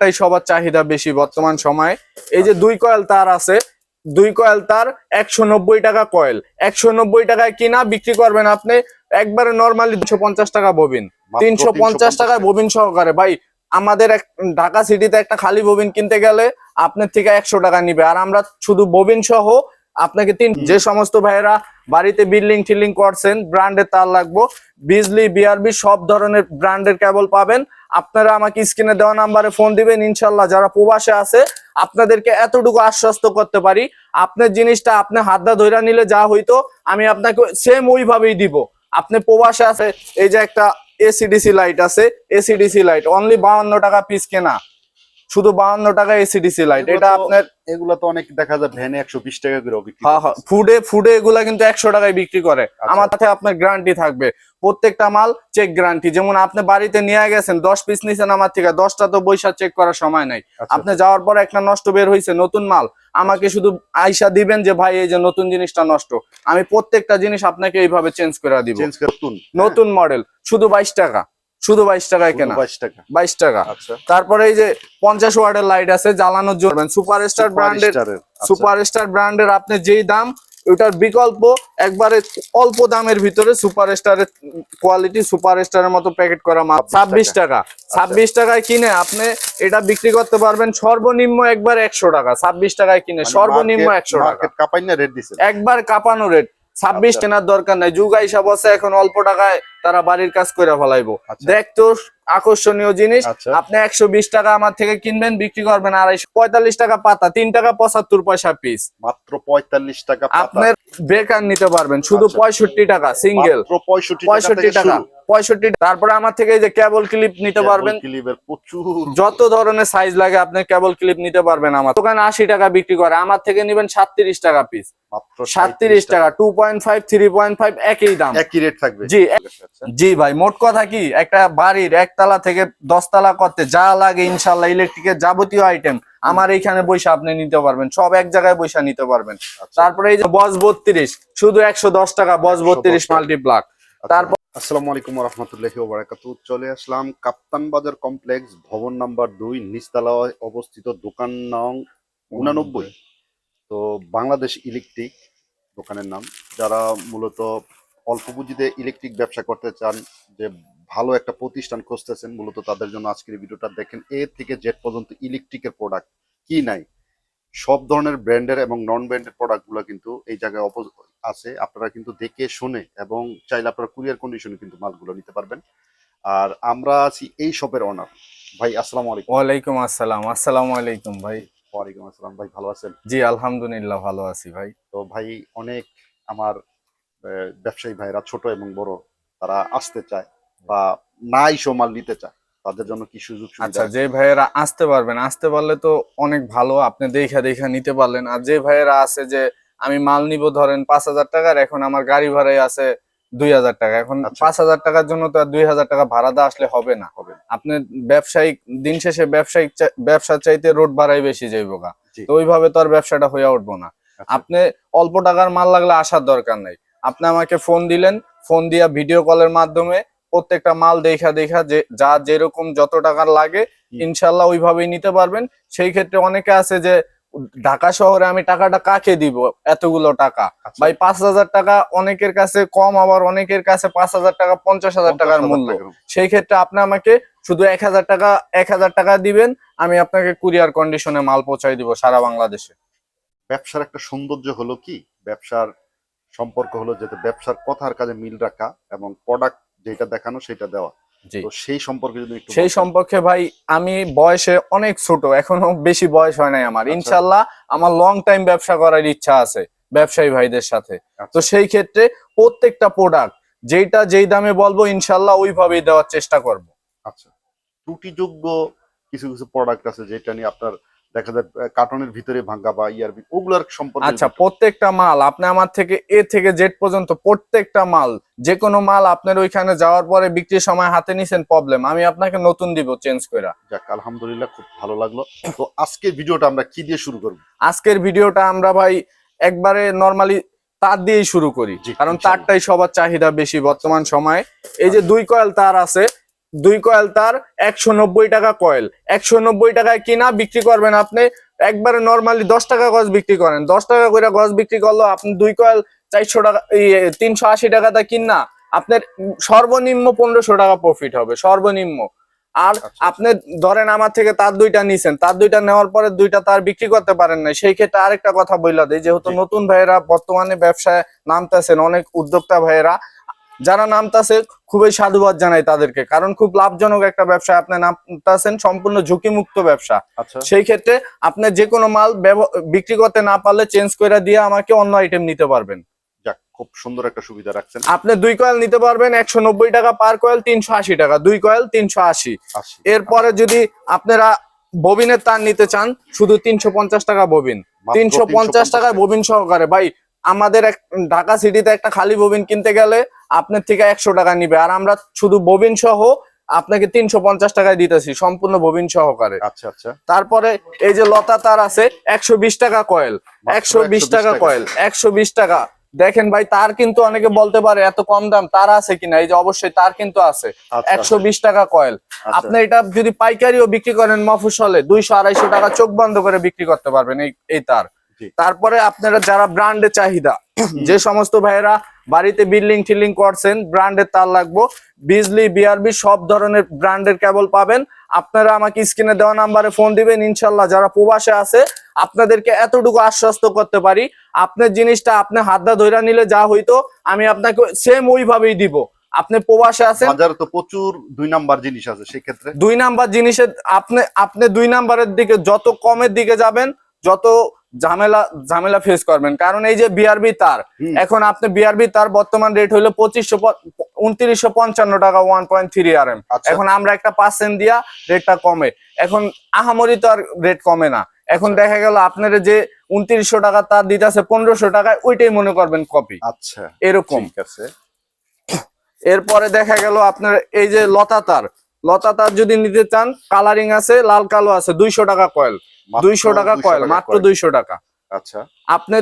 তাই সবার চাহিদা বেশি বর্তমান সময়ে। এই যে দুই কয়েল তার আছে দুই কয়েল তার একশো নব্বই টাকা কয়েল। একশো নব্বই টাকায় কিনা বিক্রি করবেন আপনি একবারে নর্মালি দুশো পঞ্চাশ টাকা ববিন তিনশো পঞ্চাশ টাকায় ববিন সহকারে। ভাই আমাদের এক ঢাকা সিটিতে একটা খালি ববিন কিনতে গেলে আপনার থেকে একশো টাকা নিবে। আর আমরা শুধু ববিন সহ আপনাকে তিন যে সমস্ত ভাইয়েরা বাড়িতে বিল্ডিং টিল্ডিং করছেন ব্র্যান্ডের তার লাগবো বিজলি বিআরবি সব ধরনের ব্র্যান্ডের কেবল পাবেন। আপনারা আমাকে স্ক্রিনে দেওয়া নাম্বারে ফোন দিবেন, ইনশাল্লাহ যারা প্রবাসে আছে, আপনাদেরকে এতটুকু আশ্বস্ত করতে পারি। আপনার জিনিসটা, আপনি হাত দা ধইরা নিলে যা হইতো, আমি আপনাকে সেম ওইভাবেই দিব। আপনি প্রবাসে আছে, এই যে একটা এসিডিসি লাইট আছে এসিডিসি লাইট অনলি বাউন্ন টাকা পিস কেনা। শুধু বাউন্ন টাকা এসিডিসি লাইট এটা আপনার এগুলো তো অনেক দেখা যায় ভ্যানে একশো বিশ টাকা করে বিক্রি হ্যাঁ হ্যাঁ ফুডে ফুডে এগুলা কিন্তু একশো টাকায় বিক্রি করে। আচ্ছা। আমার সাথে আপনার গ্যারান্টি থাকবে। প্রত্যেকটা মাল চেক গ্যারান্টি যেমন আপনি বাড়িতে নিয়ে গেছেন দশ পিস নিছেন আমার থেকে দশটা তো বৈশা চেক করার সময় নাই। আচ্ছা, আপনি যাওয়ার পর একটা নষ্ট বের হয়েছে নতুন মাল। আমাকে শুধু আইসা দিবেন যে ভাই এই যে নতুন জিনিসটা নষ্ট। আমি প্রত্যেকটা জিনিস আপনাকে এইভাবে চেঞ্জ করে দিব। নতুন। মডেল শুধু বাইশ টাকা। শুধু বাইশ টাকায় কেনা। বাইশ টাকা। বাইশ টাকা। আচ্ছা। তারপরে এই যে পঞ্চাশ ওয়ার্ডের লাইট আছে জ্বালানোর জন্য সুপার স্টার ব্র্যান্ডের আচ্ছা। সুপারস্টার ব্র্যান্ডের আপনি যেই দাম ওটার বিকল্প একবারে অল্প দামের ভিতরে সুপারস্টারের কোয়ালিটি সুপারস্টারের মতো প্যাকেট করা মাল। ছাব্বিশ টাকা। ছাব্বিশ টাকায় কিনে আপনি এটা বিক্রি করতে পারবেন সর্বনিম্ন একবার একশো টাকা। ছাব্বিশ টাকায় কিনে মানে সর্বনিম্ন একশো টাকা। রেট একবার কাপানো রেট ছাব্বিশ টেনার কেনার দরকার নাই। যুগ হিসাব আছে এখন অল্প টাকায় তারা বাড়ির কাজ করে ফেলাইবো। দেখ দেখতো আকর্ষণীয় জিনিস। আচ্ছা। আপনি একশো বিশ টাকা আমার থেকে কিনবেন বিক্রি করবেন আড়াইশো। পঁয়তাল্লিশ টাকা পাতা তিন টাকা পঁচাত্তর পয়সা পিস মাত্র পঁয়তাল্লিশ টাকা আপনার বেকার নিতে পারবেন শুধু আচ্ছা। পঁয়ষট্টি টাকা সিঙ্গেল পঁয়ষট্টি টাকা পঁয়ষট্টি তারপরে আমার থেকে যে কেবল ক্লিপ নিতে পারবেন। যত ধরনের সাইজ লাগে আপনি কেবল ক্লিপ নিতে পারবেন আমার। দোকানে আশি টাকা বিক্রি করে আমার থেকে নিবেন সাতত্রিশ টাকা পিস সাতত্রিশ টাকা। Two point five three point five একই দাম। একই রেট থাকবে। জি। জি ভাই মোট কথা কি একটা বাড়ির একতলা থেকে দশতলা করতে যা লাগে ইনশাল্লাহ ইলেকট্রিকের যাবতীয় আইটেম আমার এইখানে বৈশা আপনি নিতে পারবেন। সব এক জায়গায় বৈশা নিতে পারবেন। আচ্ছা। তারপরে এই যে বস বত্রিশ শুধু একশো দশ টাকা বস বত্রিশ মাল্টিপ্লাক তারপর আসসালামু আলাইকুম রহমতুল্লাহি ওবারাকাতু চলে আসলাম কাপ্তান বাজার কমপ্লেক্স ভবন নাম্বার দুই নিচতলায় অবস্থিত দোকান নং উনানব্বই। তো বাংলাদেশ ইলেকট্রিক দোকানের নাম। যারা মূলত অল্প পুঁজিতে ইলেকট্রিক ব্যবসা করতে চান যে ভালো একটা প্রতিষ্ঠান খুঁজতেছেন মূলত তাদের জন্য আজকের ভিডিওটা দেখেন এ থেকে জেড পর্যন্ত ইলেকট্রিকের প্রোডাক্ট কি নাই। সব ধরনের ব্র্যান্ডের এবং নন ব্র্যান্ডের প্রোডাক্টগুলো কিন্তু এই জায়গায় আছে আপনারা কিন্তু দেখে শুনে এবং চাইলে আপনারা কুরিয়ার কন্ডিশনে কিন্তু মালগুলো নিতে পারবেন। আর আমরা আছি এই শপের অনার ভাই আসসালামু আলাইকুম। ওয়ালাইকুম আসসালাম। আসসালামু আলাইকুম ভাই। ওয়ালাইকুম আসসালাম। ভাই ভালো আছেন? জি আলহামদুলিল্লাহ ভালো আছি ভাই। তো ভাই অনেক আমার ব্যবসায়ী ভাইরা ছোট এবং বড় তারা আসতে চায় বা নাই মাল নিতে চায়। তাদের জন্য কি সুযোগ আচ্ছা? যে ভাইয়েরা আসতে পারবেন আসতে পারলে তো অনেক ভালো। আপনি দেখা দেখা নিতে পারলেন। আর যে ভাইয়েরা আছে যে আমি মাল নিব ধরেন পাঁচ হাজার টাকার এখন আমার গাড়ি ভাড়াই আছে দুই হাজার টাকা। এখন আচ্ছা। পাঁচ হাজার টাকার জন্য তো আর দুই হাজার টাকা ভাড়া দেওয়া আসলে হবে না। হবে। আপনি ব্যবসায়িক দিন শেষে ব্যবসায়িক ব্যবসার চাইতে রোড ভাড়াই বেশি যাইব গা। তো ওইভাবে তো আর ব্যবসাটা হয়ে উঠবো না। আচ্ছা, আপনি অল্প টাকার মাল লাগলে আসার দরকার নাই। আপনি আমাকে ফোন দিলেন ফোন দিয়া ভিডিও কলের মাধ্যমে প্রত্যেকটা মাল দেখা দেখা যে যা যেরকম যত টাকার লাগে ইনশাল্লাহ ওইভাবেই নিতে পারবেন। সেই ক্ষেত্রে অনেকে আছে যে ঢাকা শহরে আমি টাকাটা কাকে দিব? এতগুলো টাকা। আচ্ছা, ভাই পাঁচ হাজার টাকা অনেকের কাছে কম আবার অনেকের কাছে পাঁচ হাজার টাকা পঞ্চাশ হাজার টাকার 50,000 মূল্য। সেই ক্ষেত্রে আপনি আমাকে শুধু এক হাজার টাকা এক হাজার টাকা দিবেন আমি আপনাকে কুরিয়ার কন্ডিশনে মাল পৌঁছাই দিব সারা বাংলাদেশে। ব্যবসার একটা সৌন্দর্য হলো কি? ব্যবসার সম্পর্ক হলো যেটা ব্যবসার কথার কাজে মিল রাখা এবং প্রোডাক্ট যেটা দেখানো সেটা দেওয়া। তো সেই সম্পর্কে যদি একটু সেই সম্পর্কে ভাই আমি বয়সে অনেক ছোট এখনও বেশি বয়স হয় নাই আমার। আচ্ছা। ইনশাল্লাহ আমার লং টাইম ব্যবসা করার ইচ্ছা আছে ব্যবসায়ী ভাইদের সাথে। আচ্ছা। তো সেই ক্ষেত্রে প্রত্যেকটা প্রোডাক্ট যেটা যেই দামে বলব ইনশাল্লাহ ওইভাবেই দেওয়ার চেষ্টা করব। আচ্ছা। ত্রুটিযোগ্য কিছু কিছু প্রোডাক্ট আছে যেটা নিয়ে আপনার দেখা যায় কার্টনের ভিতরে ভাঙ্গা বা ইয়ার ওগুলার সম্পর্কে আচ্ছা প্রত্যেকটা মাল আপনি আমার থেকে এ থেকে জেড পর্যন্ত প্রত্যেকটা মাল যে কোনো মাল আপনার ওইখানে যাওয়ার পরে বিক্রির সময় হাতে নিছেন প্রবলেম আমি আপনাকে নতুন দিব চেঞ্জ করে যাক আলহামদুলিল্লাহ খুব ভালো লাগল। তো আজকের ভিডিওটা আমরা কি দিয়ে শুরু করব? আজকের ভিডিওটা আমরা ভাই একবারে নরমালি তার দিয়েই শুরু করি কারণ তারটাই সবার চাহিদা বেশি বর্তমান সময়ে। এই যে দুই কয়েল তার আছে দুই কয়েল তার একশো নব্বই টাকা কয়েল। একশো নব্বই টাকায় কিনা বিক্রি করবেন আপনি। একবারে নর্মালি দশ টাকা গজ বিক্রি করেন। দশ টাকা করে গজ বিক্রি করল আপনি দুই কয়েল চারশো টাকা তিনশো আশি টাকাটা কিনা আপনার সর্বনিম্ন পনেরোশো টাকা প্রফিট হবে সর্বনিম্ন। আর আচ্ছা। আপনি ধরেন আমার থেকে তার দুইটা নিছেন তার দুইটা নেওয়ার পরে দুইটা তার বিক্রি করতে পারেন না সেই ক্ষেত্রে আরেকটা কথা বললা দেয় যেহেতু নতুন ভাইয়েরা বর্তমানে ব্যবসায় নামতেছেন অনেক উদ্যোক্তা ভাইয়েরা যারা নামতাছে খুবই সাধুবাদ জানাই তাদেরকে। কারণ খুব লাভজনক একটা ব্যবসা আপনি নামতাছেন সম্পূর্ণ ঝুঁকিমুক্ত ব্যবসা। আচ্ছা। সেই ক্ষেত্রে আপনি যে কোনো মাল বিক্রি করতে না পারলে চেঞ্জ করে দিয়ে আমাকে অন্য আইটেম নিতে পারবেন। যাক খুব সুন্দর একটা সুবিধা রাখছেন। আপনি দুই কয়েল নিতে পারবেন একশো নব্বই টাকা পার কয়েল তিনশো আশি টাকা। দুই কয়েল তিনশো আশি। এরপরে যদি আপনারা ববিনের তার নিতে চান শুধু তিনশো পঞ্চাশ টাকা ববিন তিনশো পঞ্চাশ টাকায় ববিন সহকারে। ভাই আমাদের ঢাকা সিটিতে একটা খালি ববিন কিনতে গেলে আপনার থেকে একশো টাকা নিবে। আর আমরা শুধু ববিন সহ আপনাকে তিনশো পঞ্চাশ টাকায় দিতেছি সম্পূর্ণ ববিন সহকারে। আচ্ছা আচ্ছা। তারপরে এই যে লতা তার আছে একশো বিশ টাকা কয়েল একশো বিশ টাকা কয়েল একশো বিশ টাকা। দেখেন ভাই তার কিন্তু অনেকে বলতে পারে এত কম দাম তার আছে কিনা? এই যে অবশ্যই তার কিন্তু আছে। আচ্ছা, একশো বিশ টাকা কয়েল আচ্ছা। আপনি এটা যদি পাইকারিও বিক্রি করেন মফসলে দুইশো আড়াইশো টাকা চোখ বন্ধ করে বিক্রি করতে পারবেন এই এই তার। তারপরে আপনারা যারা ব্র্যান্ডের চাহিদা যে সমস্ত ভাইয়েরা বাড়িতে বিল্ডিং টিল্ডিং করছেন ব্র্যান্ডের তার লাগবো বিজলি বিআরবি সব ধরনের ব্র্যান্ডের কেবল পাবেন। আপনারা আমাকে স্ক্রিনে দেওয়া নাম্বারে ফোন দিবেন ইনশাল্লাহ যারা প্রবাসে আছে আপনাদেরকে এতটুকু আশ্বস্ত করতে পারি। আপনার জিনিসটা আপনি হাতটা ধইরা নিলে যা হইতো আমি আপনাকে সেম ওইভাবেই দিব। আপনি প্রবাসে আছেন বাজারে তো প্রচুর দুই নাম্বার জিনিস আছে সেক্ষেত্রে? দুই নাম্বার জিনিসের আপনি আপনি দুই নাম্বারের দিকে যত কমের দিকে যাবেন যত ঝামেলা ঝামেলা ফেস করবেন। কারণ এই যে বিআরবি তার এখন আপনি বিআরবি তার বর্তমান রেট হলো পঁচিশশো উনত্রিশশো পঞ্চান্ন টাকা one point three R M এখন আমরা একটা পার্সেন্ট দিয়া রেটটা কমে। এখন আহামরি তো আর রেট কমে না। এখন দেখা গেল আপনার যে উনত্রিশশো টাকা তার দিতেছে পনেরোশো টাকায় ওইটাই মনে করবেন কপি আচ্ছা এরকম। এরপরে দেখা গেল আপনার এই যে লতা তার। লতা তার যদি নিতে চান কালারিং আছে লাল কালো আছে দুইশো টাকা কয়েল দুইশো টাকা কয়েল মাত্র। দুইশো টাকা। আচ্ছা। আপনি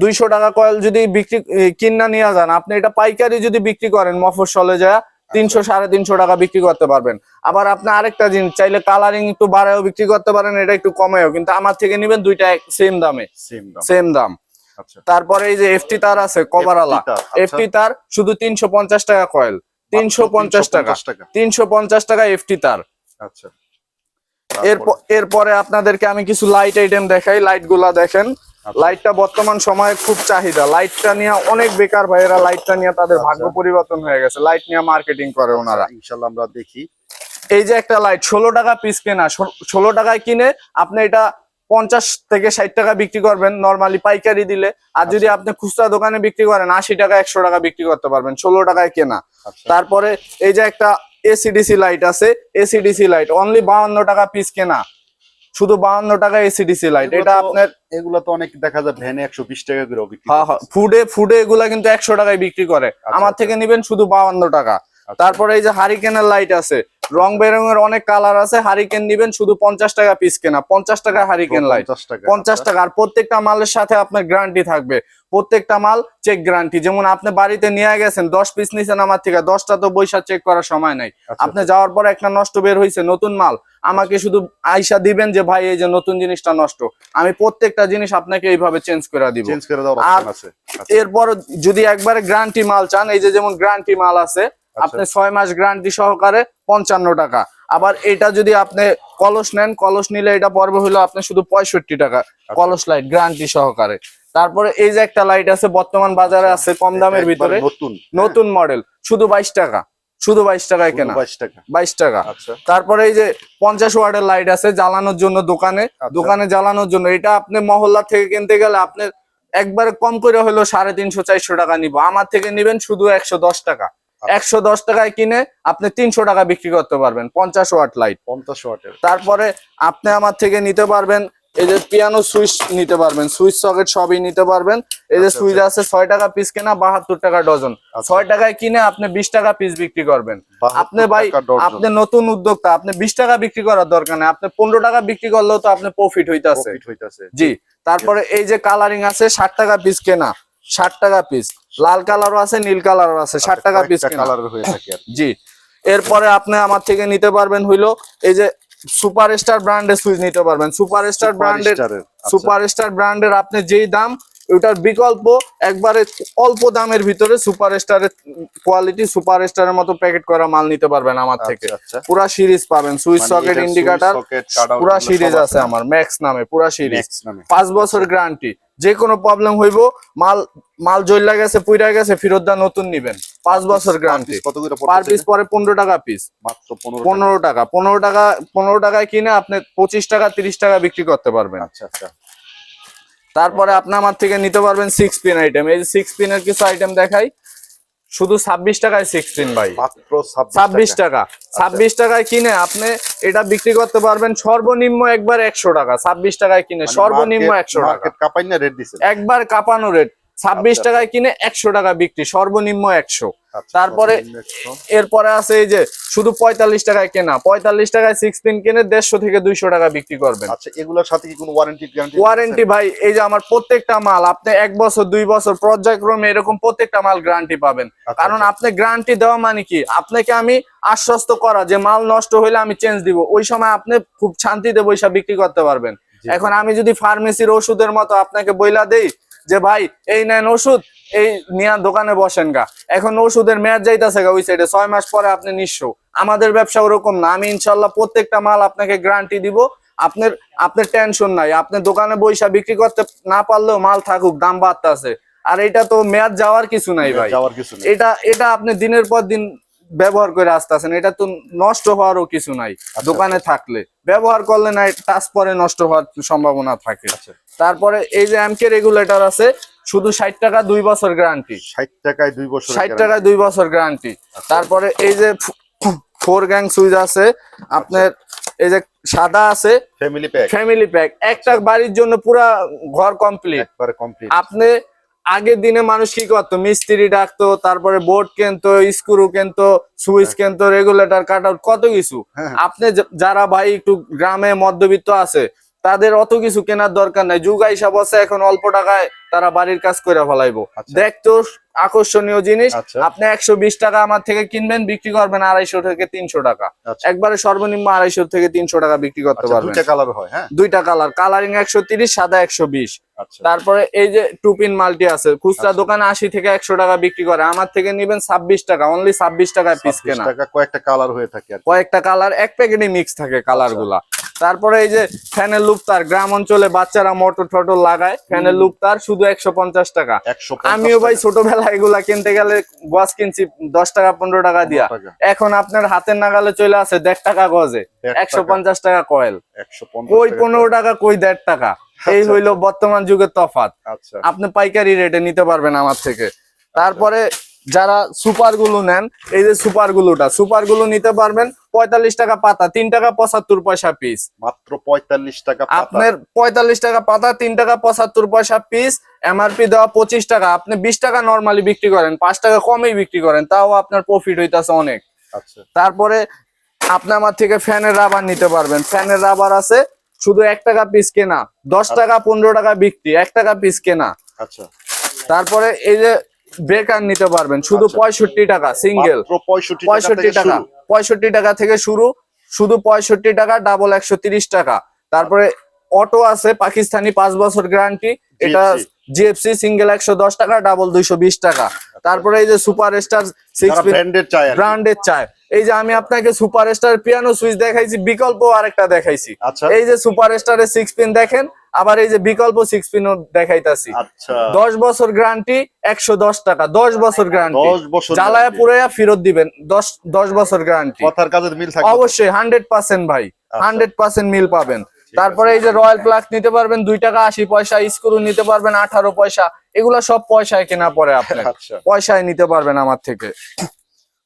দুইশো টাকা কয়েল যদি বিক্রি কিনা নিয়ে যান আপনি এটা পাইকারি যদি বিক্রি করেন মফস্বলে যায় তিনশো সাড়ে তিনশো টাকা বিক্রি করতে পারবেন। আবার আপনি আরেকটা জিনিস চাইলে কালারিং একটু বাড়ায়ও বিক্রি করতে পারেন এটা একটু কমেও কিন্তু আমার থেকে নিবেন দুইটা সেম দামে। সেম দাম। আচ্ছা। তারপরে এই যে এফটি তার আছে FT তার, আচ্ছা। এফটি তার শুধু তিনশো পঞ্চাশ টাকা কয়েল তিনশো পঞ্চাশ টাকা। 350 টাকা। তিনশো পঞ্চাশ টাকা এফটি তার। আচ্ছা। এরপর আপনাদেরকে আমি কিছু লাইট আইটেম দেখাই লাইটগুলা দেখেন। আচ্ছা। লাইটটা বর্তমান সময়ে খুব চাহিদা। লাইটটা নিয়ে অনেক বেকার ভাইয়েরা লাইটটা নিয়ে তাদের আচ্ছা। ভাগ্য পরিবর্তন হয়ে গেছে। লাইট নিয়ে মার্কেটিং করে ওনারা। আচ্ছা, ইনশাল্লাহ আমরা দেখি। এই যে একটা লাইট ষোলো টাকা পিস কেনা। ষোলো টাকায় কিনে আপনি এটা পঞ্চাশ থেকে ষাট টাকা বিক্রি করবেন। নর্মালি পাইকারি দিলে। আর যদি আচ্ছা। আপনি খুচরা দোকানে বিক্রি করেন আশি টাকা একশো টাকা বিক্রি করতে পারবেন ষোলো টাকায় কেনা। আচ্ছা। তারপরে এই যে একটা এসিডিসি লাইট আছে এসিডিসি লাইট অনলি বাউন্ন টাকা পিস কেনা। শুধু বাউন্ন টাকা এসিডিসি লাইট এটা আপনার এগুলো তো অনেক দেখা যায় ভ্যানে একশো বিশ টাকা করে হ্যাঁ হ্যাঁ ফুডে ফুডে এগুলা কিন্তু একশো টাকায় বিক্রি করে। আমার আচ্ছা। থেকে নিবেন শুধু বাউন্ন টাকা। আচ্ছা, তারপরে এই যে হারিকেনের লাইট আছে রং বেরঙের অনেক কালার আছে হারিকেন নিবেন শুধু পঞ্চাশ টাকা পিস কেনা পঞ্চাশ টাকা হারিকেন লাইট পঞ্চাশ টাকা আর প্রত্যেকটা মালের সাথে আপনার গ্যারান্টি থাকবে। প্রত্যেকটা মাল চেক গ্যারান্টি যেমন আপনি বাড়িতে নিয়ে গেছেন দশ পিস নিছেন আমার থেকে দশটা তো বৈশা চেক করার সময় নাই। আচ্ছা, আপনি যাওয়ার পর একটা নষ্ট বের হয়েছে নতুন মাল আমাকে শুধু আইসা দিবেন যে ভাই এই যে নতুন জিনিসটা নষ্ট। আমি প্রত্যেকটা জিনিস আপনাকে এইভাবে চেঞ্জ করে দিব। চেঞ্জ করে দেওয়ার অপশন আছে। আচ্ছা, এরপর যদি একবারে গ্যারান্টি মাল চান এই যে যেমন গ্যারান্টি মাল আছে আচ্ছা। আপনি ছয় মাস গ্যারান্টি সহকারে পঞ্চান্ন টাকা। আবার এটা যদি আপনি কলস নেন কলস নিলে এটা পর্ব হলো আপনি শুধু পঁয়ষট্টি টাকা আচ্ছা। কলস লাইট গ্যারান্টি সহকারে। তারপরে এই যে একটা লাইট আছে বর্তমান বাজারে আছে কম দামের ভিতরে। নতুন। নতুন মডেল শুধু বাইশ টাকা। শুধু বাইশ টাকায় কেনা। বাইশ টাকা। বাইশ টাকা। আচ্ছা। তারপরে এই যে পঞ্চাশ ওয়ার্ডের লাইট আছে জ্বালানোর জন্য দোকানে। আচ্ছা। দোকানে জ্বালানোর জন্য। এটা আপনি মহল্লা থেকে কিনতে গেলে আপনি একবারে কম করে হলো সাড়ে তিনশো চারশো টাকা নিব। আমার থেকে নিবেন শুধু একশো দশ টাকা। আচ্ছা। একশো দশ টাকায় কিনে আপনি তিনশো টাকা বিক্রি করতে পারবেন পঞ্চাশ ওয়াট লাইট পঞ্চাশ ওয়াটের। তারপরে আপনি আমার থেকে নিতে পারবেন এই যে পিয়ানো সুইচ নিতে পারবেন সুইচ সকেট সবই নিতে পারবেন। এই যে আচ্ছা, সুইচ আছে ছয় টাকা পিস কেনা বাহাত্তর টাকা ডজন আচ্ছা। ছয় টাকায় কিনে আপনি বিশ টাকা পিস বিক্রি করবেন। আপনি ভাই আপনি নতুন উদ্যোক্তা আপনি বিশ টাকা বিক্রি করার দরকার নেই। আপনি পনেরো টাকা বিক্রি করলেও তো আপনি প্রফিট হইতাছে। জি তারপরে এই যে কালারিং আছে ষাট টাকা পিস কেনা। ষাট টাকা পিস লাল কালারও আছে নীল কালারও আছে ষাট টাকা পিস কালার হয়ে থাকে জি। এরপরে আপনি আমার থেকে নিতে পারবেন হইল এই যে সুপারস্টার ব্র্যান্ডের সুইচ নিতে পারবেন। সুপারস্টার ব্র্যান্ডের আচ্ছা। সুপারস্টার ব্র্যান্ডের আপনি যেই দাম ওটার বিকল্প একবারে অল্প দামের ভিতরে সুপারস্টারের কোয়ালিটি সুপারস্টারের মতো প্যাকেট করা মাল নিতে পারবেন আমার থেকে। আচ্ছা, আচ্ছা। পুরা সিরিজ পাবেন। সুইচ সকেট ইন্ডিকেটর পুরা সিরিজ আছে আমার ম্যাক্স নামে পুরা সিরিজ। পাঁচ বছর গ্যারান্টি যে কোনো প্রবলেম হইব মাল মাল জইলা গেছে পুইরা গেছে ফিরত দা নতুন নিবেন। পাঁচ বছর করে পার পিস পরে পনেরো টাকা পিস মাত্র 15 পনেরো টাকা। পনেরো টাকা পনেরো টাকায় কিনে আপনি পঁচিশ টাকা তিরিশ টাকা বিক্রি করতে পারবেন। আচ্ছা আচ্ছা। তারপরে আপনি আমার থেকে নিতে পারবেন সিক্স পিন আইটেম এই সিক্স পিনের কিছু আইটেম দেখাই। শুধু ছাব্বিশ টাকায় সিক্সটিন বাই ভাই। মাত্র ছাব্বিশ টাকা। ছাব্বিশ টাকায় কিনে আপনি এটা বিক্রি করতে পারবেন সর্বনিম্ন একবার একশো টাকা। ছাব্বিশ টাকায় কিনে মানে সর্বনিম্ন একশো টাকা। রেট একবার কাপানো রেট ছাব্বিশ আচ্ছা। টাকায় কিনে একশো টাকা বিক্রি সর্বনিম্ন একশো। আচ্ছা, তারপরে এরপরে আছে এই যে শুধু পঁয়তাল্লিশ টাকায় কেনা পঁয়তাল্লিশ টাকায় সিক্স পিন কিনে দেড়শো থেকে দুইশো টাকা বিক্রি করবেন। আচ্ছা এগুলোর সাথে কি কোনো ওয়ারেন্টি ওয়ারেন্টি ভাই এই যে আমার প্রত্যেকটা মাল আপনি এক বছর দুই বছর পর্যায়ক্রমে এরকম প্রত্যেকটা মাল গ্যারান্টি পাবেন। আচ্ছা, কারণ আচ্ছা। আপনি গ্যারান্টি দেওয়া মানে কি? আপনাকে আমি আশ্বস্ত করা যে মাল নষ্ট হইলে আমি চেঞ্জ দিব। ওই সময় আপনি খুব শান্তিতে বৈশা বিক্রি করতে পারবেন। এখন আমি যদি ফার্মেসির ওষুধের মতো আপনাকে বইলা দেই যে ভাই এই নেন ওষুধ এই নিয়া দোকানে বসেন গা। এখন ওষুধের মেয়াদ যাইতেছে গা ওই সাইডে ছয় মাস পরে আপনি নিঃস্ব। আমাদের ব্যবসা ওরকম না আমি ইনশাল্লাহ প্রত্যেকটা মাল আপনাকে গ্যারান্টি দিব। আপনার আপনার টেনশন নাই। আপনি দোকানে বইসা বিক্রি করতে না পারলেও মাল থাকুক দাম বাড়তেছে। আর এটা তো মেয়াদ যাওয়ার কিছু নাই ভাই। যাওয়ার কিছু নেই। এটা এটা আপনি দিনের পর দিন ব্যবহার করে আসতেছেন। এটা তো নষ্ট হওয়ারও কিছু নাই দোকানে থাকলে। ব্যবহার করলে না টাচ পরে নষ্ট হওয়ার সম্ভাবনা থাকে। আচ্ছা। তারপরে এই যে এমকে রেগুলেটর আছে শুধু ষাট টাকা দুই বছর গ্যারান্টি 60 টাকায় দুই বছর ষাট টাকায় দুই বছর গ্যারান্টি আচ্ছা। তারপরে এই যে ফোর গ্যাং সুইচ আছে আপনার এই যে সাদা আছে ফ্যামিলি প্যাক ফ্যামিলি প্যাক একটা বাড়ির জন্য পুরা ঘর কমপ্লিট একবারে কমপ্লিট আপনি আগের দিনে মানুষ কি করতো? মিস্ত্রি ডাকতো তারপরে বোর্ড কেনতো স্ক্রু কেনতো সুইচ কেনতো রেগুলেটর কাট আউট কত কিছু। হ্যাঁ। আপনি যারা ভাই একটু গ্রামে মধ্যবিত্ত আছে তাদের অত কিছু কেনার দরকার নাই। যুগ হিসাব আছে এখন অল্প টাকায় তারা বাড়ির কাজ করে ফেলাইবো। আচ্ছা। দেখতো আকর্ষণীয় জিনিস আচ্ছা। আপনি একশো বিশ টাকা আমার থেকে কিনবেন বিক্রি করবেন আড়াইশো থেকে তিনশো টাকা। আচ্ছা। একবারে সর্বনিম্ন আড়াইশো থেকে তিনশো টাকা বিক্রি করতে পারবেন। দুইটা কালার হয় হ্যাঁ? দুইটা কালার কালারিং একশো তিরিশ সাদা একশো বিশ। তারপরে এই যে টুপিন মাল্টি আছে খুচরা। দোকানে আশি থেকে একশো টাকা বিক্রি করে। আমার থেকে নিবেন ছাব্বিশ টাকা অনলি ছাব্বিশ টাকায় পিস কেনা। কয়েকটা কালার হয়ে থাকে কয়েকটা কালার এক প্যাকেটে মিক্স থাকে কালার। গুলা তারপরে এই যে ফ্যানের লুপ তার গ্রাম অঞ্চলে বাচ্চারা মোটর টোটর লাগায় ফ্যানের লুপ তার শুধু একশো পঞ্চাশ টাকা। 150 আমিও ভাই ছোটবেলা এগুলা কিনতে গেলে গজ কিনছি দশ টাকা পনেরো টাকা দিয়া। এখন আপনার হাতের নাগালে চলে আসে দেড় টাকা গজে একশো পঞ্চাশ টাকা কয়েল। 150 কই পনেরো টাকা কই দেড় টাকা। এই আচ্ছা, হইল বর্তমান যুগের তফাৎ। আচ্ছা। আপনি পাইকারি রেটে নিতে পারবেন আমার থেকে। তারপরে যারা সুপারগুলো নেন এই যে সুপার গুলোটা সুপারগুলো নিতে পারবেন পঁয়তাল্লিশ টাকা পাতা তিন টাকা পঁচাত্তর পয়সা পিস মাত্র 45 টাকা আপনার পঁয়তাল্লিশ টাকা পাতা তিন টাকা পঁচাত্তর পয়সা পিস এমআরপি দেওয়া পঁচিশ টাকা। আপনি বিশ টাকা নর্মালি বিক্রি করেন পাঁচ টাকা কমেই বিক্রি করেন তাও আপনার প্রফিট হইতাছে অনেক। আচ্ছা। তারপরে আপনি আমার থেকে ফ্যানের রাবার নিতে পারবেন। ফ্যানের রাবার আছে শুধু এক টাকা পিস কেনা দশ টাকা পনেরো টাকা বিক্রি এক টাকা পিস কেনা। আচ্ছা। তারপরে এই যে ব্রেকার নিতে পারবেন। শুধু আচ্ছা। পঁয়ষট্টি টাকা সিঙ্গেল পঁয়ষট্টি টাকা পঁয়ষট্টি টাকা। থেকে শুরু। শুধু পঁয়ষট্টি টাকা ডাবল একশো তিরিশ টাকা। তারপরে অটো আছে পাকিস্তানি পাঁচ বছর গ্যারান্টি এটা জিএফসি সিঙ্গেল একশো দশ টাকা ডাবল দুইশো বিশ টাকা। তারপরে এই যে সুপার স্টার সিক্স ব্র্যান্ডেড চাই ব্র্যান্ডের চায়। এই যে আমি আপনাকে সুপার স্টার পিয়ানো সুইচ দেখাইছি বিকল্প আরেকটা দেখাইছি। আচ্ছা। এই যে সুপার স্টারের সিক্স পিন দেখেন আবার এই যে বিকল্প সিক্স পিনও দেখাইতাছি। আচ্ছা। দশ বছর গ্যারান্টি একশো দশ টাকা দশ বছর গ্যারান্টি 10 বছর জ্বালায়। পুরাইয়া ফেরত দিবেন দশ দশ বছর গ্যারান্টি কথার কাজের মিল থাকবে। অবশ্যই হান্ড্রেড পার্সেন্ট ভাই আচ্ছা। হান্ড্রেড পার্সেন্ট মিল পাবেন। তারপরে এই যে রয়্যাল প্লাগ নিতে পারবেন দুই টাকা আশি পয়সা স্ক্রু নিতে পারবেন আঠারো পয়সা এগুলা সব পয়সায় কেনা পরে আপনার। আচ্ছা। পয়সায় নিতে পারবেন আমার থেকে।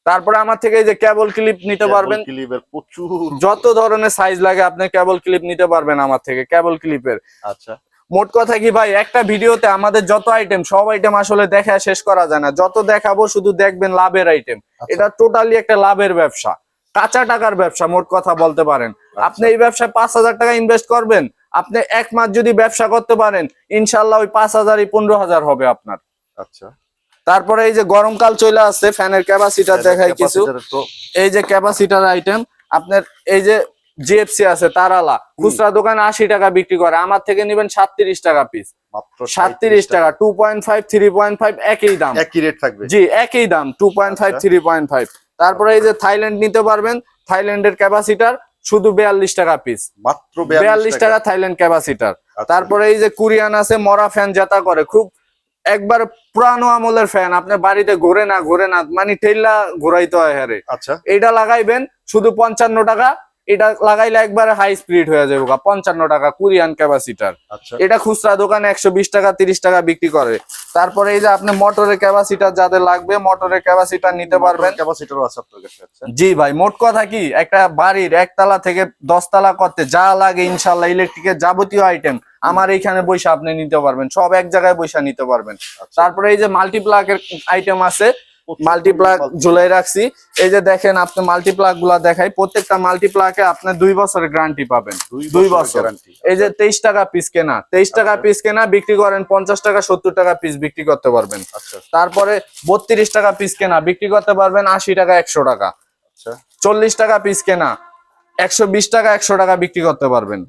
তারপরে আমার থেকে এই যে কেবল ক্লিপ নিতে পারবেন। ক্লিপের প্রচুর। যত ধরনের সাইজ লাগে আপনি কেবল ক্লিপ নিতে পারবেন আমার থেকে কেবল ক্লিপের আচ্ছা। মোট কথা কি ভাই একটা ভিডিওতে আমাদের যত আইটেম সব আইটেম আসলে দেখা শেষ করা যায় না। যত দেখাবো শুধু দেখবেন লাভের আইটেম আচ্ছা। এটা টোটালি একটা লাভের ব্যবসা কাঁচা টাকার ব্যবসা মোট কথা বলতে পারেন। আচ্ছা। আপনি এই ব্যবসায় পাঁচ হাজার টাকা ইনভেস্ট করবেন আপনি এক মাস যদি ব্যবসা করতে পারেন ইনশাল্লাহ ওই পাঁচ হাজারই পনেরো হাজার হবে আপনার। আচ্ছা। তারপরে এই যে গরমকাল চলে আসছে ফ্যানের ক্যাপাসিটার দেখাই কিছু। এই যে ক্যাপাসিটার আইটেম আপনার এই যে জিএফসি আছে তারালা খুচরা দোকানে আশি টাকা বিক্রি করে আমার থেকে নেবেন সাতত্রিশ টাকা পিস সাতত্রিশ টাকা। Two point five three point five একই দাম। একই রেট থাকবে। জি একই দাম two point five. Three point five তারপরে এই যে থাইল্যান্ড নিতে পারবেন থাইল্যান্ডের ক্যাপাসিটার শুধু বিয়াল্লিশ টাকা পিস মাত্র বিয়াল্লিশ টাকা। থাইল্যান্ড ক্যাপাসিটার আচ্ছা। তারপরে এই যে কুরিয়ান আছে মরা ফ্যান জেতা করে খুব একবার পুরানো আমলের ফ্যান আপনার বাড়িতে ঘোরে না ঘোরে না মানে ঠেলা ঘোরাইতে হয় হ্যাঁ আচ্ছা। এটা লাগাইবেন শুধু পঞ্চান্ন টাকা এটা লাগাইলে একবারে হাই স্পিড হয়ে যাবে পঞ্চান্ন টাকা কুরিয়ান ক্যাপাসিটার। আচ্ছা। এটা খুচরা দোকানে একশো বিশ টাকা তিরিশ টাকা বিক্রি করে। তারপরে এই যে আপনি মোটরের ক্যাপাসিটার যাদের লাগবে মোটরের ক্যাপাসিটার নিতে পারবেন। আচ্ছা। জি ভাই মোট কথা কি একটা বাড়ির একতলা থেকে দশতলা করতে যা লাগে ইনশাল্লাহ ইলেকট্রিকের যাবতীয় আইটেম আমার এইখানে বৈশা আপনি নিতে পারবেন সব এক জায়গায় বৈশা নিতে পারবেন। আচ্ছা। তারপরে এই যে মাল্টিপ্লাকের আইটেম আছে মাল্টিপ্লাক ঝুলাই রাখছি। এই যে দেখেন আপনি মাল্টিপ্লাকগুলা দেখাই প্রত্যেকটা মাল্টিপ্লাকে আপনি দুই বছরের গ্যারান্টি পাবেন। দুই বছর। এই যে তেইশ টাকা পিস কেনা তেইশ টাকা আচ্ছা। পিস কেনা বিক্রি করেন পঞ্চাশ টাকা সত্তর টাকা পিস বিক্রি করতে পারবেন। আচ্ছা। তারপরে বত্রিশ টাকা পিস কেনা বিক্রি করতে পারবেন আশি টাকা একশো টাকা। আচ্ছা। চল্লিশ টাকা পিস কেনা একশো বিশ টাকা একশো টাকা বিক্রি করতে পারবেন।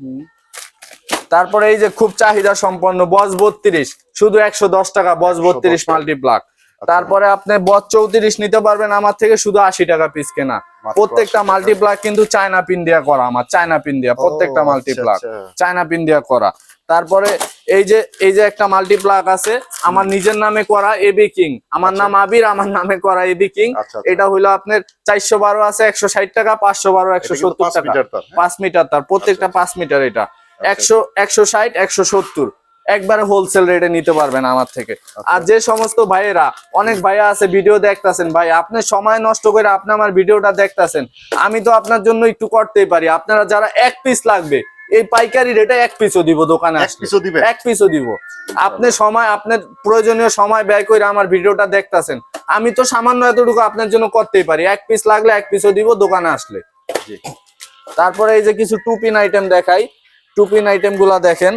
তারপরে এই যে খুব চাহিদা সম্পন্ন বস বত্রিশ শুধু একশো দশ টাকা বস বত্রিশ 110 মাল্টিপ্লাক তারপরে আপনি বস চৌত্রিশ নিতে পারবেন আমার থেকে শুধু আশি টাকা পিস কেনা। প্রত্যেকটা 80 মাল্টিপ্লাক কিন্তু চায়না পিন দিয়া করা আমার চায়না পিন দিয়া প্রত্যেকটা আচ্ছা, মাল্টিপ্লাক আচ্ছা। চায়না পিন দিয়া করা। তারপরে এই যে এই যে একটা মাল্টিপ্লাক আছে আমার নিজের নামে করা এবি কিং আমার নাম আবির আমার নামে করা এবি কিং আচ্ছা, আচ্ছা। এটা হইল আপনার চারশো বারো আছে একশো ষাট টাকা পাঁচশো বারো একশো সত্তর টাকা। হ্যাঁ? পাঁচ মিটার তার প্রত্যেকটা আচ্ছা, পাঁচ মিটার এটা। একশো একশো ষাট একশো সত্তর। একবারে হোলসেল রেটে নিতে পারবেন আমার থেকে। আচ্ছা। আর যে সমস্ত ভাইয়েরা অনেক ভাইয়া আছে ভিডিও দেখতাছেন। ভাই আপনি সময় নষ্ট করে আপনি আমার ভিডিওটা দেখতাছেন। আমি তো আপনার জন্য একটু করতেই পারি। আপনারা যারা এক পিস লাগবে এই পাইকারি রেটে এক পিসও দিব দোকানে এক পিসও দিবে? এক পিসও দিব। আপনি সময় আপনার প্রয়োজনীয় সময় ব্যয় করে আমার ভিডিওটা দেখতাছেন। আমি তো সামান্য এতটুকু আপনার জন্য করতেই পারি। এক পিস লাগলে এক পিসও দিব দোকানে আসলে। জি। তারপরে এই যে কিছু টুপিন আইটেম দেখাই। টুপিন আইটেমগুলা দেখেন।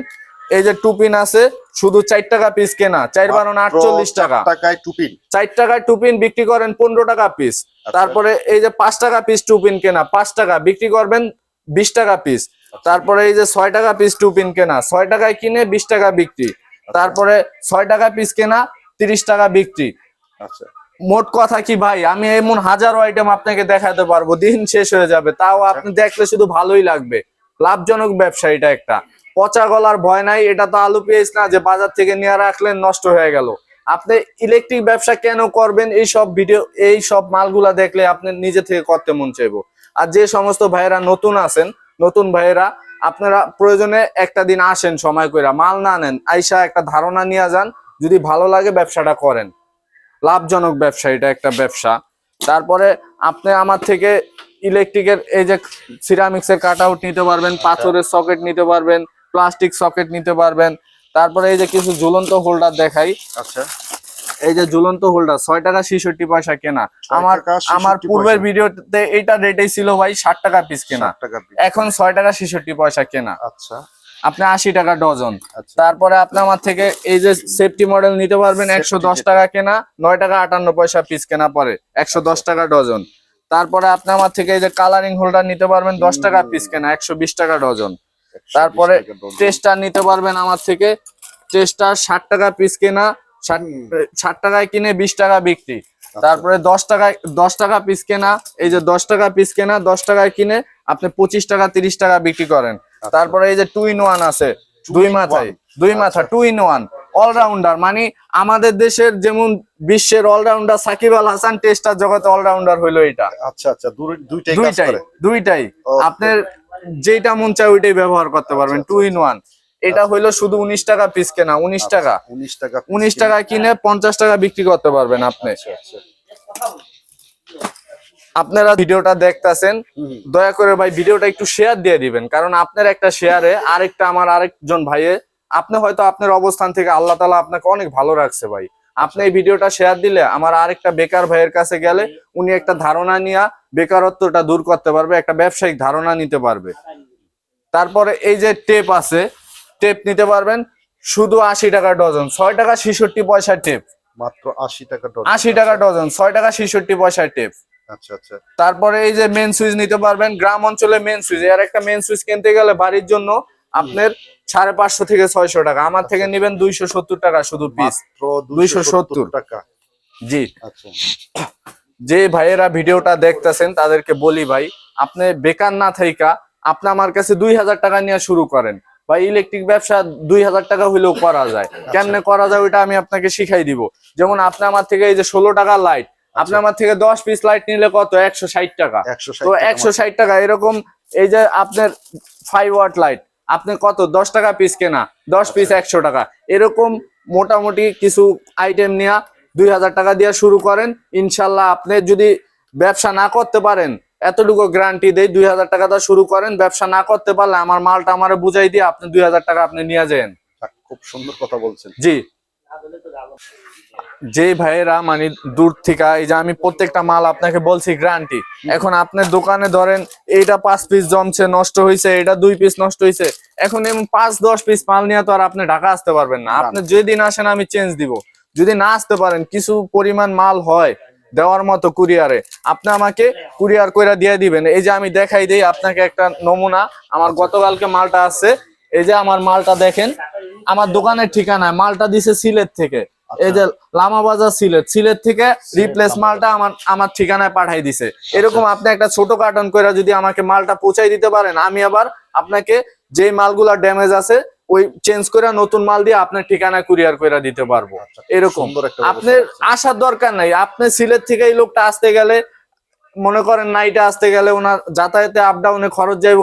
এই যে টুপিন আছে শুধু চার টাকা পিস কেনা চার বারো না মাত্র আটচল্লিশ টাকা। টাকায় টুপিন। চার টাকায় টুপিন বিক্রি করেন পনেরো টাকা পিস আচ্ছা। তারপরে এই যে পাঁচ টাকা পিস টুপিন কেনা পাঁচ টাকা বিক্রি করবেন বিশ টাকা পিস তারপরে এই যে ছয় টাকা পিস টুপিন কেনা ছয় টাকায় কিনে বিশ টাকা বিক্রি। তারপরে ছয় টাকা পিস কেনা তিরিশ টাকা বিক্রি। আচ্ছা। মোট কথা কি ভাই? আমি এমন হাজারো আইটেম আপনাকে দেখাতে পারব দিন শেষ হয়ে যাবে। তাও আপনি দেখলে শুধু ভালোই লাগবে। লাভজনক ব্যবসা এটা একটা। পচা গলার ভয় নাই, এটা তো আলু পেঁয়াজ না, যে বাজার থেকে নিয়ে রাখলেন নষ্ট হয়ে গেল। আপনি ইলেকট্রিক ব্যবসা কেন করবেন? এই সব ভিডিও এই সব মালগুলা দেখলে আপনি নিজে থেকে করতে মন চাইব। আর যে সমস্ত ভাইয়েরা নতুন আছেন, নতুন ভাইয়েরা, আপনারা প্রয়োজনে একটা দিন আসেন সময় কইরা, মাল না নেন, আইসা একটা ধারণা নিয়ে যান, যদি ভালো লাগে ব্যবসাটা করেন। লাভজনক ব্যবসা, এটা একটা ব্যবসা। তারপরে আপনি আমার থেকে ইলেকট্রিকের এই যে সিরামিক্স এর কাট আউট নিতে পারবেন, পাথরের সকেট নিতে পারবেন প্লাস্টিক সকেট নিতে পারবেন। তারপরে এই যে কিছু ঝুলন্ত হোল্ডার দেখাই। আচ্ছা। এই যে ঝুলন্ত হোল্ডার ছয় টাকা ছেষট্টি পয়সা কেনা। আমার আমার পূর্বের। ভিডিওতে এইটা রেটেই ছিল ভাই ষাট টাকা পিস কেনা। এখন ছয় টাকা ছেষট্টি পয়সা কেনা। আচ্ছা। আপনি আশি টাকা ডজন। আচ্ছা। তারপরে আপনি আমার থেকে এই যে সেফটি মডেল নিতে পারবেন একশো দশ টাকা কেনা নয় টাকা আটান্ন পয়সা পিস কেনা পরে একশো দশ আচ্ছা। টাকা ডজন। তারপরে আপনি আমার থেকে এই যে কালারিং হোল্ডার নিতে পারবেন দশ টাকা পিস কেনা একশো বিশ টাকা ডজন। 120 তারপরে টেস্টার নিতে পারবেন আমার থেকে। টেস্টার ষাট টাকা পিস কেনা ষাট টাকায় কিনে বিশ টাকা বিক্রি। তারপরে দশ টাকায় দশ টাকা পিস কেনা এই যে দশ টাকা পিস কেনা দশ টাকায় কিনে আপনি পঁচিশ টাকা তিরিশ টাকা বিক্রি করেন। তারপরে এই যে টু ইন ওয়ান আছে দুই মাথায়। দুই মাথা টু ইন ওয়ান অলরাউন্ডার মানে আমাদের দেশের যেমন বিশ্বের অলরাউন্ডার সাকিব আল হাসান টেস্টার জগতে অলরাউন্ডার হইল এটা আচ্ছা আচ্ছা। দুইটাই দুইটাই. আপনার যেটা মন চায় ওইটাই ব্যবহার করতে পারবেন আচ্ছা, টু ইন ওয়ান এটা হইল শুধু উনিশ টাকা পিস কেনা উনিশ টাকা। উনিশ টাকা উনিশ টাকা কিনে পঞ্চাশ টাকা বিক্রি করতে পারবেন আপনি। আচ্ছা আচ্ছা। আপনারা ভিডিওটা দেখতাছেন দয়া করে ভাই ভিডিওটা একটু শেয়ার দিয়ে দিবেন কারণ আপনার একটা শেয়ারে আরেকটা আমার আরেকজন ভাইয়ে আপনি হয়তো আপনার অবস্থান থেকে আল্লাহ তালা আপনাকে অনেক ভালো রাখছে ভাই। আপনি এই ভিডিওটা শেয়ার দিলে আমার আরেকটা বেকার ভাইয়ের কাছে গেলে উনি একটা ধারণা নিয়ে বেকারত্বটা দূর করতে পারবে একটা ব্যবসায়িক ধারণা নিতে পারবে। তারপরে এই যে টেপ আছে টেপ নিতে পারবেন শুধু আশি টাকা ডজন ছয় টাকা ছেষট্টি পয়সা টেপ মাত্র আশি টাকা ডজন আশি টাকা ডজন ছয় টাকা ছেষট্টি পয়সায় টেপ আচ্ছা আচ্ছা। তারপরে এই যে মেন সুইচ নিতে পারবেন গ্রাম অঞ্চলে মেন সুইচ এর একটা মেন সুইচ কিনতে গেলে বাড়ির জন্য আপনার সাড়ে পাঁচশো থেকে ছয়শো টাকা। আমার থেকে নেবেন দুইশো সত্তর টাকা শুধু পিস দুইশো সত্তর টাকা। জি। আচ্ছা। যে ভাইয়েরা ভিডিওটা দেখতেছেন তাদেরকে বলি ভাই আপনি বেকার না থাইকা আপনি আমার কাছে দুই হাজার টাকা নিয়ে শুরু করেন। বা ইলেকট্রিক ব্যবসা দুই হাজার টাকা হইলেও করা যায়। কেমনে করা যায় ওইটা আমি আপনাকে শিখাই দিব। যেমন আপনি আমার থেকে এই যে ষোলো টাকা লাইট আপনি আমার থেকে দশ পিস লাইট নিলে কত? একশো ষাট টাকা। তো একশো ষাট টাকা এরকম এই যে আপনার ফাইভ ওয়াট লাইট আপনি কত? দশ টাকা পিস কেনা। দশ পিস একশো টাকা। এরকম মোটামুটি কিছু আইটেম নেওয়া দুই হাজার টাকা দিয়ে শুরু করেন। ইনশাল্লাহ আপনি যদি ব্যবসা না করতে পারেন এতটুকু গ্যারান্টি দেয় দুই হাজার টাকা দিয়ে শুরু করেন। ব্যবসা না করতে পারলে আমার মালটা আমার বুঝাই দিয়ে আপনি দুই হাজার টাকা আপনি নিয়ে যান। খুব সুন্দর কথা বলছেন। জি। যে ভাইয়েরা মানে দূর থেকে এই যে আমি প্রত্যেকটা মাল আপনাকে বলছি গ্যারান্টি এখন আপনার দোকানে ধরেন এইটা পাঁচ পিস জমছে নষ্ট হয়েছে এটা দুই পিস নষ্ট হয়েছে এখন এমন পাঁচ দশ পিস মাল নিয়ে তো আর আপনি ঢাকা আসতে পারবেন না। আপনি যেদিন আসেন আমি চেঞ্জ দিব। যদি না আসতে পারেন কিছু পরিমাণ মাল হয় দেওয়ার মতো কুরিয়ারে আপনি আমাকে কুরিয়ার কইরা দিয়ে দিবেন। এই যে আমি দেখাই দেই আপনাকে একটা নমুনা। আমার গতকালকে মালটা আছে। এই যে আমার মালটা দেখেন আমার দোকানের ঠিকানায় মালটা দিছে সিলেট থেকে। এই যে লামা বাজার সিলেট সিলেট থেকে রিপ্লেস মালটা আমার আমার ঠিকানায় পাঠাই দিছে। এরকম আপনি একটা ছোট কার্টন করে যদি আমাকে মালটা পৌঁছাই দিতে পারেন আমি আবার আপনাকে যে মালগুলা ড্যামেজ আছে ওই চেঞ্জ করে নতুন মাল দিয়ে আপনার ঠিকানায় কুরিয়ার করে দিতে পারব। এরকম। সুন্দর একটা আপনার আসার দরকার নাই। আপনি সিলেট থেকে এই লোকটা আসতে গেলে মনে করেন নাইটে আসতে গেলে ওনার যাতায়াতে আপ ডাউনে খরচ যাইব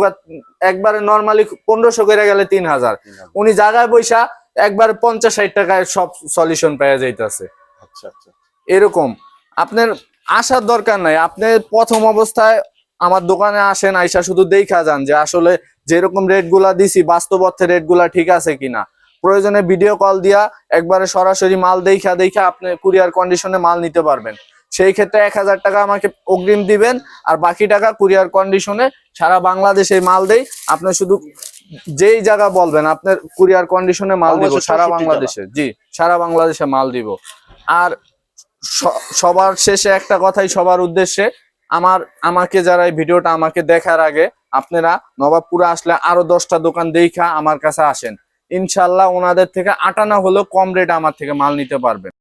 একবারে নর্মালি পনেরোশো করে গেলে তিন হাজার উনি জায়গায় বৈশা একবারে পঞ্চাশ ষাট টাকায় সব সলিউশন পেয়ে যাইতেছে। আচ্ছা আচ্ছা। এরকম। আপনার আসার দরকার নাই। আপনি প্রথম অবস্থায় আমার দোকানে আসেন আইসা শুধু দেখা যান যে আসলে যেরকম রেটগুলা দিছি বাস্তব অর্থে রেটগুলা ঠিক আছে কিনা। প্রয়োজনে ভিডিও কল দিয়া একবারে সরাসরি মাল দেখা দেখা আপনি কুরিয়ার কন্ডিশনে মাল নিতে পারবেন। সেই ক্ষেত্রে এক হাজার টাকা আমাকে অগ্রিম দিবেন আর বাকি টাকা কুরিয়ার কন্ডিশনে সারা বাংলাদেশে মাল দেই। আপনি শুধু যেই জায়গা বলবেন আপনার কুরিয়ার কন্ডিশনে মাল দিব সারা বাংলাদেশে। জি সারা বাংলাদেশে মাল দিব। আর সবার শেষে একটা কথাই সবার উদ্দেশ্যে আমার আমাকে যারা এই ভিডিওটা আমাকে দেখার আগে আপনারা নবাবপুরে আসলে আরও দশটা দোকান দেখা আমার কাছে আসেন। ইনশাল্লাহ ওনাদের থেকে আটানা হলেও কম রেট আমার থেকে মাল নিতে পারবেন।